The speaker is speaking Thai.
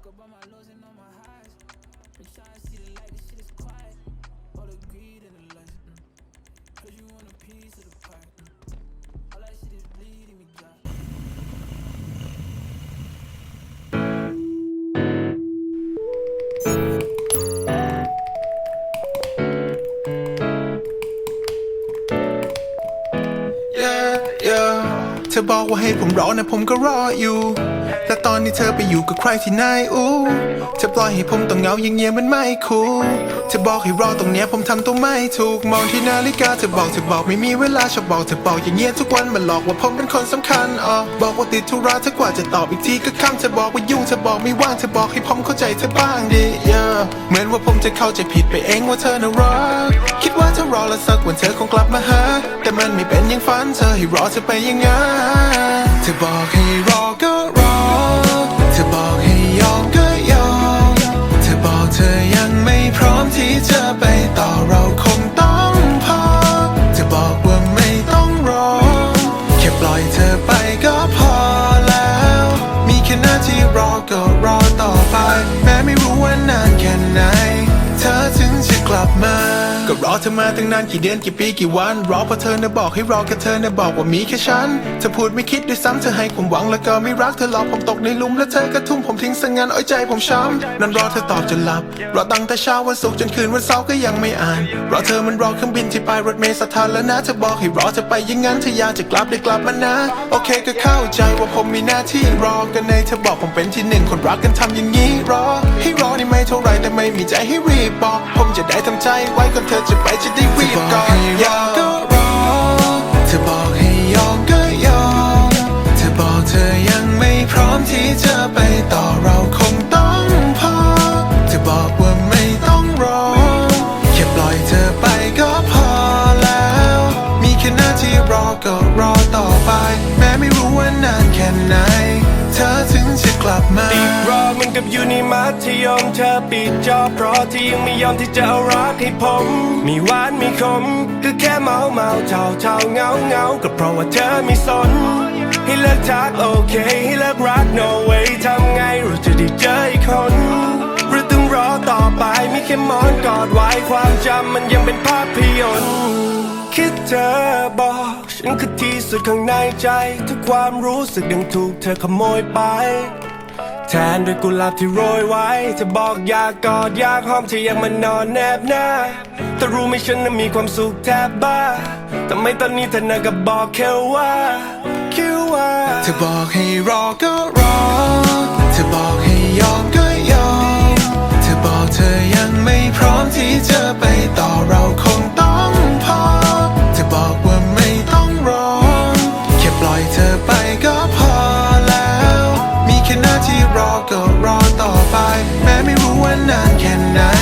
Talk about my lows and all my highs. Been trying to see the light, this shit is quiet. All the greed and the lust. Mm. Cause you want a piece of the pie. Mm. All that shit is bleeding me dry. เยอะเยอะเธอบอกว่าให้ผมรอนะผมก็รออยู่ และตอนนี้เธอไปอยู่กับใครที่ไหนอู้เธอปล่อยให้ผมต้องเหงาอย่างเงี้ยมันไม่คูลเธอบอกให้รอตรงเนี้ยผมทำตัวไม่ถูกมองที่นาฬิกาเธอบอกเธอบอกไม่มีเวลาชอบบอกเธอบอกอย่างเงี้ยทุกวันมันหลอกว่าผมเป็นคนสำคัญอ๋อบอกว่าติดธุระเธอกว่าจะตอบอีกทีก็ค่ำเธอบอกว่ายุ่งเธอบอกไม่ว่างเธอบอกให้ผมเข้าใจเธอบ้างดิเยอะเหมือนว่าผมจะเข้าใจผิดไปเองว่าเธอน่ารักคิดว่าเธอรอแล้วสักวันเธอคงกลับมาหาแต่มันไม่เป็นอย่างฝันเธอให้รอเธอไปยังไงเธอบอกให้รอก็รอเธอบอกให้ยอมก็ยอมเธอบอกเธอยังไม่พร้อมที่จะไปต่อเราคงต้องพอเธอบอกว่าไม่ต้องรอแค่ปล่อยเธอไปก็พอแล้ว มีแค่หน้าที่รอก็รอต่อไป แม้ไม่รู้ว่านานแค่ไหน เธอถึงจะกลับมา ก็รอเธอมาตั้งนานกี่เดือนกี่ปีกี่วัน รอเพราะเธอน่ะบอกให้รอแค่เธอน่ะบอกว่ามีแค่ฉันเธอพูดไม่คิดด้วยซ้ำเธอให้ความหวังแล้วก็ไม่รักเธอหลอกผมตกในลุมแล้วเธอก็ทุ่มผมทิ้งซะงั้นอ้อยใจผมช้ำนั่นรอเธอตอบจนหลับ รอตั้งแต่เช้าวันศุกร์จนคืนวันเสาร์ก็ยังไม่อ่าน รอเธอมันรอเครื่องบินที่ไปรถเมล์สถานแล้วนะเธอบอกให้รอเธอไปอยังงั้นเธออยากจะกลับได้กลับมานะ โอเคก็เข้าใจว่าผมมีหน้าที่รอกันในเธอบอกผมเป็นที่หนึ่งคนรักกันทำอย่างนี้รอ ให้รอนี่ไม่เท่าไรแต่ไม่มีใจให้รีบบอก ผมจะได้ทำใจไว้ก่อนธอจะไปจะได้รีบก่อนอยากก็รอเธอบอกให้ยอมก็ยอมเธอบอกเธอยังไม่พร้อมที่จะไปต่อเราคงต้องพอเธอบอกว่าไม่ต้องรอแค่ปล่อยเธอไปก็พอแล้ว มีแค่หน้าที่รอก็รอต่อไป แม้ไม่รู้ว่านานแค่ไหน เธอถึง กลับมาติดรอมันกับอยู่ในมัธยมเธอปิดจอเพราะที่ยังไม่ยอมที่จะเอารักให้ผม มีหวานมีขมก็แค่เมาเมาเท่าเท่าเงาเงาก็เพราะว่าเธอไม่สน ให้เลิกทักโอเค ให้เลิกรัก no way ทำไงเราจะได้เจออีกคนหรือต้องรอต่อไปมีแค่มอนกอดไว้ความจำมันยังเป็นภาพยนตร์คิดเธอบอกฉันคือที่สุดข้างในใจทุกความรู้สึกดังถูกเธอขโมยไป แทนด้วยกุหลาบที่โรยไว้เธอบอกอยากกอดอยากหอมเธอยังมานอนแนบหน้า แต่รู้ไหมฉันนั้นมีความสุขแทบบ้าทำไมตอนนี้เธอน่ะก็บอกแค่ว่าคิดว่าเธอบอกให้รอก็รอ cannot, cannot